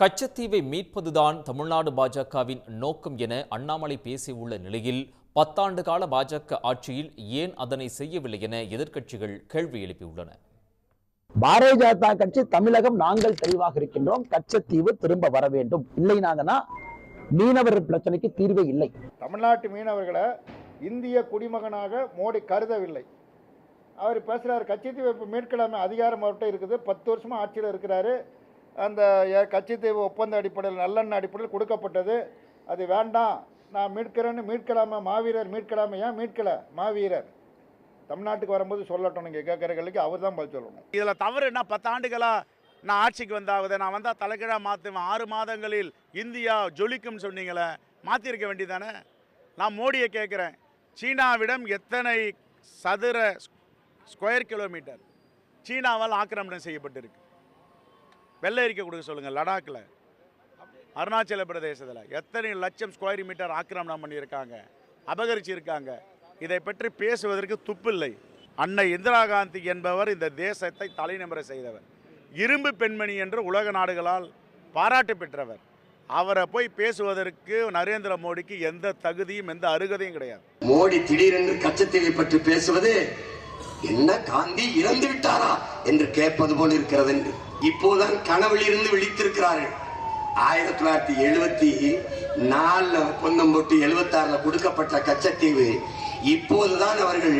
கச்சத்தீவை மீட்பதுதான் தமிழ்நாடு பாஜகவின் நோக்கம் என அண்ணாமலை பேசியுள்ள நிலையில் பத்தாண்டு கால பாஜக ஆட்சியில் ஏன் அதனை செய்யவில்லை என எதிர்க்கட்சிகள் கேள்வி எழுப்பியுள்ளன. பாரதிய ஜனதா கட்சி தமிழகம் நாங்கள் தெளிவாக இருக்கின்றோம் கச்சத்தீவு திரும்ப வர வேண்டும். இல்லை நாங்கன்னா மீனவர் பிரச்சனைக்கு தீர்வே இல்லை. தமிழ்நாட்டு மீனவர்களை இந்திய குடிமகனாக மோடி கருதவில்லை. அவர் பேசுகிறார் கச்சத்தீவு மீட்கலாமே அதிகாரம் அவர்கிட்ட இருக்குது பத்து வருஷமாக ஆட்சியில் இருக்கிறாரு. அந்த எ- ஒப்பந்த அடிப்படையில் நல்லெண்ண அடிப்படையில் கொடுக்கப்பட்டது. அது வேண்டாம். நான் மீட்கிறேன்னு மீட்கலாமா மாவீரர் மீட்கலாமா ஏன் மீட்கலை? மாவீரர். தமிழ்நாட்டுக்கு வரும்போது சொல்லட்டும் நீங்கள் கேட்குற அவர் தான் பதில் சொல்லணும். இதில் தவறு என்ன? பத்தாண்டுகளாக நான் ஆட்சிக்கு வந்தாவது நான் வந்தால் தலைகீழாக மாற்றுவேன் ஆறு மாதங்களில் இந்தியா ஜொலிக்கும்னு சொன்னீங்களே மாற்றிருக்க வேண்டியதானே நான் மோடியை கேட்குறேன். சீனாவிடம் எத்தனை சதுர ஸ்கொயர் கிலோமீட்டர் சீனாவால் ஆக்கிரமணம் செய்யப்பட்டிருக்கு. வெள்ளை அறிக்கை கொடுக்க சொல்லுங்கள் லடாக்கில். அருணாச்சல பிரதேசத்தில் எத்தனை லட்சம் ஸ்கொயர் மீட்டர் ஆக்கிரமணம் பண்ணியிருக்காங்க அபகரிச்சிருக்காங்க. இதை பற்றி பேசுவதற்கு துப்பில்லை. அன்னை இந்திரா காந்தி என்பவர் இந்த தேசத்தை தலைநிமிர செய்தவர். இரும்பு பெண்மணி என்று உலக நாடுகளால் பாராட்டு பெற்றவர். அவரை போய் பேசுவதற்கு நரேந்திர மோடிக்கு எந்த தகுதியும் எந்த அருகதையும் கிடையாது. மோடி திடீரென்று கச்சத்தீவை பற்றி பேசுவது என்ன காந்தி இறந்து விட்டாரா என்று கேட்பது போல் இருக்கிறது என்று இப்போதான் கனவில் இருந்து விழித்திருக்கிறார்கள். ஆயிரத்தி தொள்ளாயிரத்தி எழுபத்தி நாலுல ஒப்பந்தம் போட்டு எழுபத்தி ஆறுல கொடுக்கப்பட்ட கச்சத்தீவு இப்போதுதான் அவர்கள்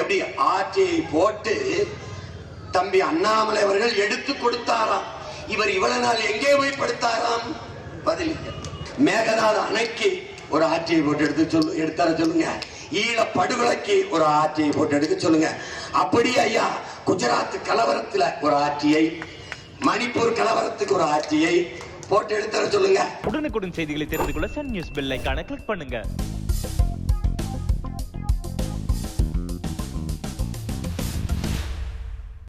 எப்படி ஆட்சியை போட்டு தம்பி அண்ணாமலை அவர்கள் எடுத்து கொடுத்தாராம். இவர் இவ்வளவு நாள் எங்கே போய் படுத்தாராம்? பதில் மேகதாத அணைக்கு ஒரு ஆட்சியை போட்டு எடுத்து சொல்லு எடுத்தார சொல்லுங்க. ஈழ படுகொலைக்கு ஒரு ஆட்சியை போட்டு எடுக்க சொல்லுங்க. அப்படி ஐயா குஜராத் கலவரத்துல ஒரு ஆட்சியை மணிப்பூர் கலவரத்துக்கு ஒரு ஆட்சியை போட்டு எடுத்தார சொல்லுங்க. உடனுக்குடன் செய்திகளை தெரிந்து கொள்ள சன் நியூஸ் பெல் ஐக்கான கிளிக் பண்ணுங்க.